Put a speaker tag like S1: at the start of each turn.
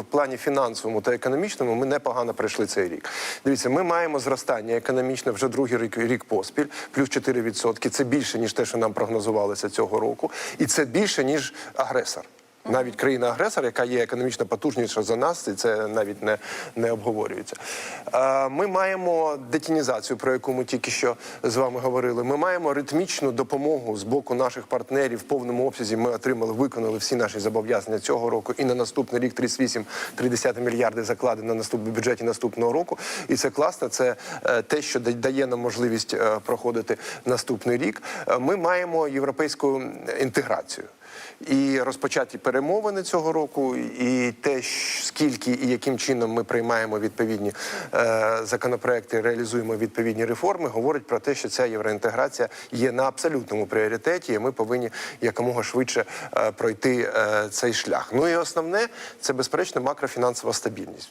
S1: в плані фінансовому та економічному ми непогано пройшли цей рік. Дивіться, ми маємо зростання економічне вже другий рік, рік поспіль, плюс 4%. Це більше ніж те, що нам прогнозувалося цього року, і це більше ніж агресор. Навіть країна-агресор, яка є економічно потужніша за нас, і це навіть не, не обговорюється. Е, Ми маємо детінізацію, про яку ми тільки що з вами говорили. Ми маємо ритмічну допомогу з боку наших партнерів в повному обсязі. Ми отримали, виконали всі наші зобов'язання цього року. І на наступний рік 38,3 мільярди закладено на наступному бюджеті наступного року. І це класно. Це е, те, що дає нам можливість е, проходити наступний рік. Ми маємо європейську інтеграцію. І розпочаті перемовини цього року, і те, скільки і яким чином ми приймаємо відповідні е, законопроекти, реалізуємо відповідні реформи, говорить про те, що ця євроінтеграція є на абсолютному пріоритеті, і ми повинні якомога швидше е, пройти е, цей шлях. Ну і основне це безперечно макрофінансова стабільність.